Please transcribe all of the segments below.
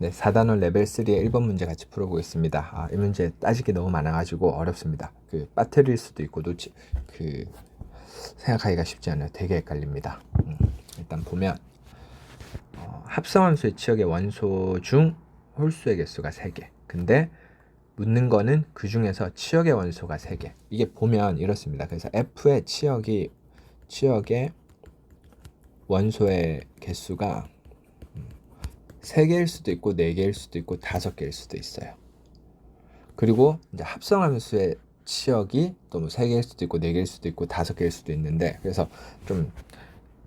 네, 4단원 레벨 3의 1번 문제 같이 풀어보겠습니다. 아, 이 문제 따지기 너무 많아가지고 어렵습니다. 그 빠뜨릴 수도 있고 놓치 그 생각하기가 쉽지 않아요. 되게 헷갈립니다. 음, 일단 보면 어, 합성함수의 치역의 원소 중 홀수의 개수가 3개. 근데 묻는 거는 그 중에서 치역의 원소가 3개. 이게 보면 이렇습니다. 그래서 F의 치역이 치역의 원소의 개수가 3개일 수도 있고 4개일 수도 있고 5개일 수도 있어요. 그리고 이제 합성함수의 치역이 또뭐 3개일 수도 있고 4개일 수도 있고 5개일 수도 있는데 그래서 좀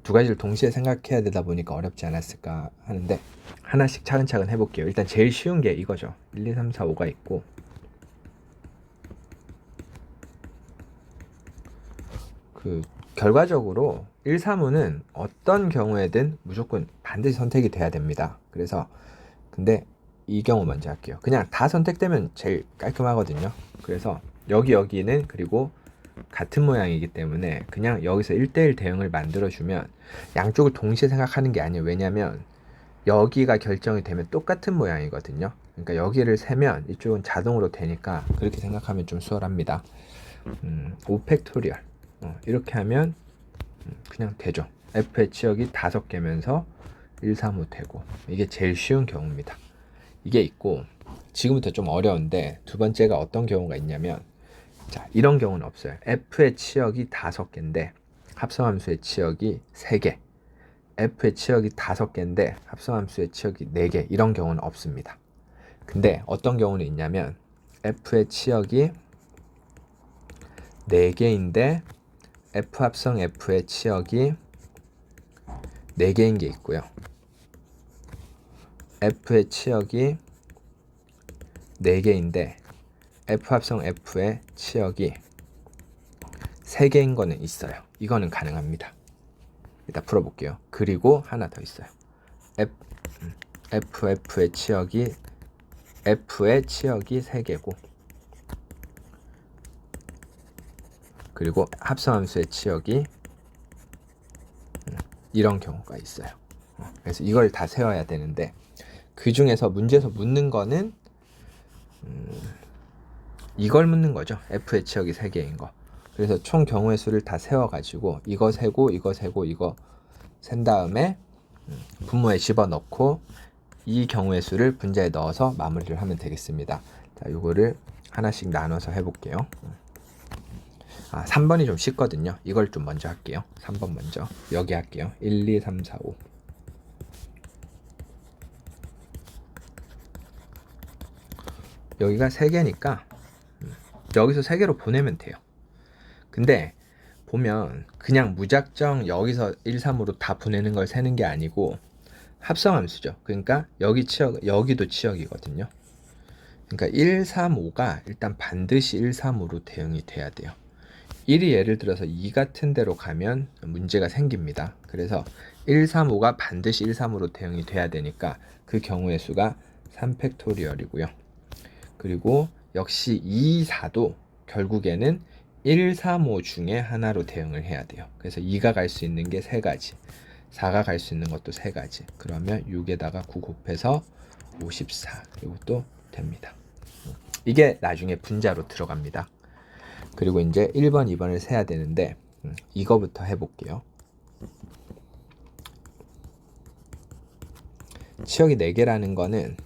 두 가지를 동시에 생각해야 되다 보니까 어렵지 않았을까 하는데 하나씩 차근차근 해볼게요. 일단 제일 쉬운 게 이거죠. 1, 2, 3, 4, 5가 있고 그 결과적으로 1, 3호는 어떤 경우에든 무조건 반드시 선택이 돼야 됩니다. 그래서 근데 이 경우 먼저 할게요. 그냥 다 선택되면 제일 깔끔하거든요. 그래서 여기 여기는 그리고 같은 모양이기 때문에 그냥 여기서 1대1 대응을 만들어주면 양쪽을 동시에 생각하는 게 아니에요. 왜냐면 여기가 결정이 되면 똑같은 모양이거든요. 그러니까 여기를 세면 이쪽은 자동으로 되니까 그렇게 생각하면 좀 수월합니다. 음, 5팩토리얼 어, 이렇게 하면 음, 그냥 되죠. F의 치역이 다섯 개면서 1, 3, 5 되고 이게 제일 쉬운 경우입니다. 이게 있고 지금부터 좀 어려운데 두 번째가 어떤 경우가 있냐면 자 이런 경우는 없어요. F의 치역이 다섯 개인데 합성함수의 치역이 세 개. F의 치역이 다섯 개인데 합성함수의 치역이 네 개. 이런 경우는 없습니다. 근데 어떤 경우는 있냐면 F의 치역이 네 개인데 F 합성 F의 치역이 4개인 게 있고요. F의 치역이 4개인데 F 합성 F의 치역이 3개인 거는 있어요. 이거는 가능합니다. 일단 풀어볼게요. 그리고 하나 더 있어요. F, 음, F, F의 치역이 F의 치역이 3개고 그리고 합성함수의 치역이 음, 이런 경우가 있어요. 어, 그래서 이걸 다 세워야 되는데 그 중에서 문제에서 묻는 거는 음, 이걸 묻는 거죠. F의 치역이 3개인 거. 그래서 총 경우의 수를 다 세워가지고 이거 세고 이거 세고 이거 센 다음에 음, 분모에 집어넣고 이 경우의 수를 분자에 넣어서 마무리를 하면 되겠습니다. 자, 요거를 하나씩 나눠서 해볼게요. 아, 3번이 좀 쉽거든요. 이걸 좀 먼저 할게요. 3번 먼저. 여기 할게요. 1, 2, 3, 4, 5. 여기가 3개니까 음, 여기서 3개로 보내면 돼요. 근데 보면 그냥 무작정 여기서 1, 3으로 다 보내는 걸 세는 게 아니고 합성함수죠. 그러니까 여기 치역, 여기도 치역이거든요. 그러니까 1, 3, 5가 일단 반드시 1, 3으로 대응이 돼야 돼요. 1이 예를 들어서 2 같은 데로 가면 문제가 생깁니다. 그래서 1, 3, 5가 반드시 1, 3으로 대응이 돼야 되니까 그 경우의 수가 3팩토리얼이고요. 그리고 역시 2, 4도 결국에는 1, 3, 5 중에 하나로 대응을 해야 돼요. 그래서 2가 갈 수 있는 게 세 가지, 4가 갈 수 있는 것도 세 가지. 그러면 6에다가 9 곱해서 54. 이것도 됩니다. 이게 나중에 분자로 들어갑니다. 그리고 이제 1번, 2번을 세야 되는데 음, 이거부터 해볼게요. 치역이 4개라는 거는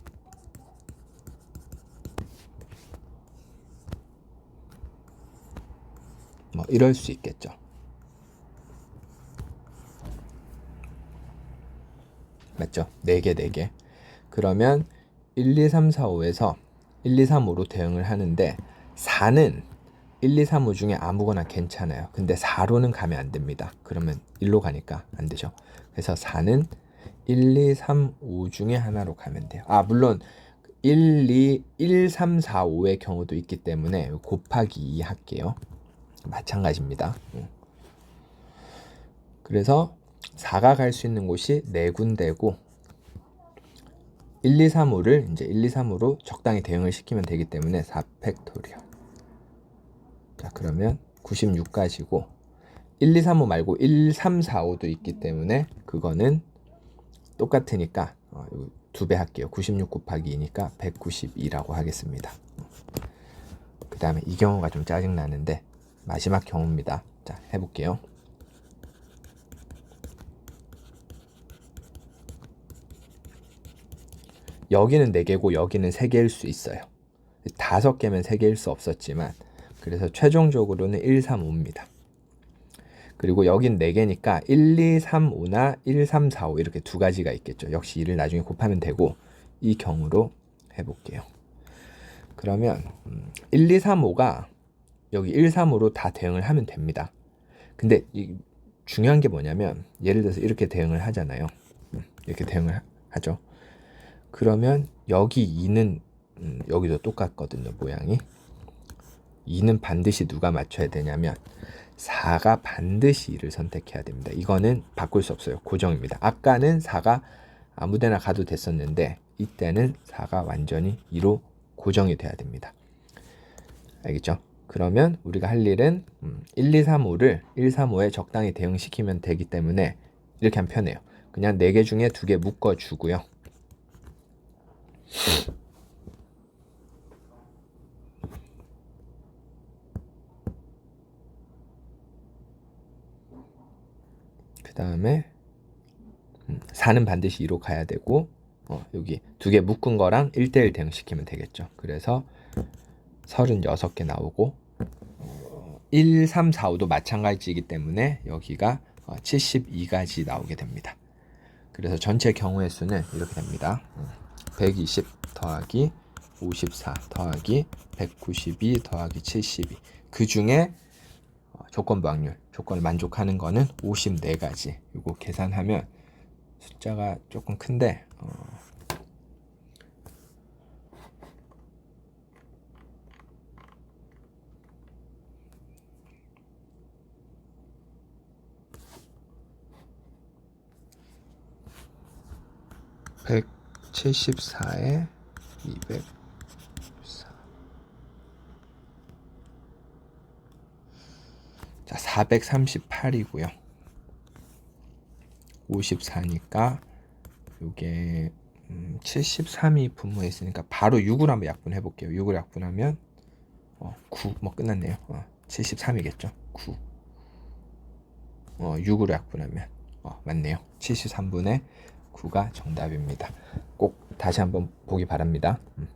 뭐 이럴 수 있겠죠. 맞죠? 4개, 4개. 그러면 1, 2, 3, 4, 5에서 1, 2, 3, 5로 대응을 하는데 4는 1, 2, 3, 5 중에 아무거나 괜찮아요. 근데 4로는 가면 안 됩니다. 그러면 1로 가니까 안 되죠. 그래서 4는 1, 2, 3, 5 중에 하나로 가면 돼요. 아, 물론 1, 2, 1, 3, 4, 5의 경우도 있기 때문에 곱하기 2 할게요. 마찬가지입니다. 음. 그래서 4가 갈 수 있는 곳이 4군데고 1, 2, 3, 5를 이제 1, 2, 3으로 적당히 대응을 시키면 되기 때문에 4팩토리얼. 자, 그러면 96까지고 1, 2, 3, 5 말고 1, 3, 4, 5도 있기 때문에 그거는 똑같으니까 어, 두배 할게요. 96 곱하기 2니까 192라고 하겠습니다. 그 다음에 이 경우가 좀 짜증 나는데 마지막 경우입니다. 자 해볼게요. 여기는 4개고 여기는 3개일 수 있어요. 다섯 개면 3개일 수 없었지만 그래서 최종적으로는 1, 3, 5입니다. 그리고 여긴 4개니까 1, 2, 3, 5나 1, 3, 4, 5 이렇게 두 가지가 있겠죠. 역시 2를 나중에 곱하면 되고 이 경우로 해볼게요. 그러면 음, 1, 2, 3, 5가 여기 1, 3, 5로 다 대응을 하면 됩니다. 근데 이 중요한 게 뭐냐면 예를 들어서 이렇게 대응을 하잖아요. 음, 이렇게 대응을 하- 하죠. 그러면 여기 2는 음, 여기도 똑같거든요. 모양이 2는 반드시 누가 맞춰야 되냐면 4가 반드시 2를 선택해야 됩니다. 이거는 바꿀 수 없어요. 고정입니다. 아까는 4가 아무데나 가도 됐었는데 이때는 4가 완전히 2로 고정이 돼야 됩니다. 알겠죠? 그러면 우리가 할 일은 음, 1, 2, 3, 5를 1, 3, 5에 적당히 대응시키면 되기 때문에 이렇게 하면 편해요. 그냥 4개 중에 2개 묶어주고요. 다음에 4는 반드시 2로 가야 되고 어, 여기 두 개 묶은 거랑 1대1 대응 시키면 되겠죠. 그래서 36개 나오고 어, 1, 3, 4, 5도 마찬가지이기 때문에 여기가 어, 72가지 나오게 됩니다. 그래서 전체 경우의 수는 이렇게 됩니다. 음, 120 더하기 54 더하기 192 더하기 72. 그 중에 어, 조건부 확률, 조건을 만족하는 거는 54가지. 이거 계산하면 숫자가 조금 큰데 어, (174에 204) 자, 438이고요. 54니까 요게 음, 73이 분모했으니까 바로 6으로 한번 약분해 볼게요. 6으로 약분하면 어, 9. 뭐 끝났네요. 어, 73이겠죠. 9. 어, 6으로 약분하면 어, 맞네요. 73분의 9가 정답입니다. 꼭 다시 한번 보기 바랍니다. 음.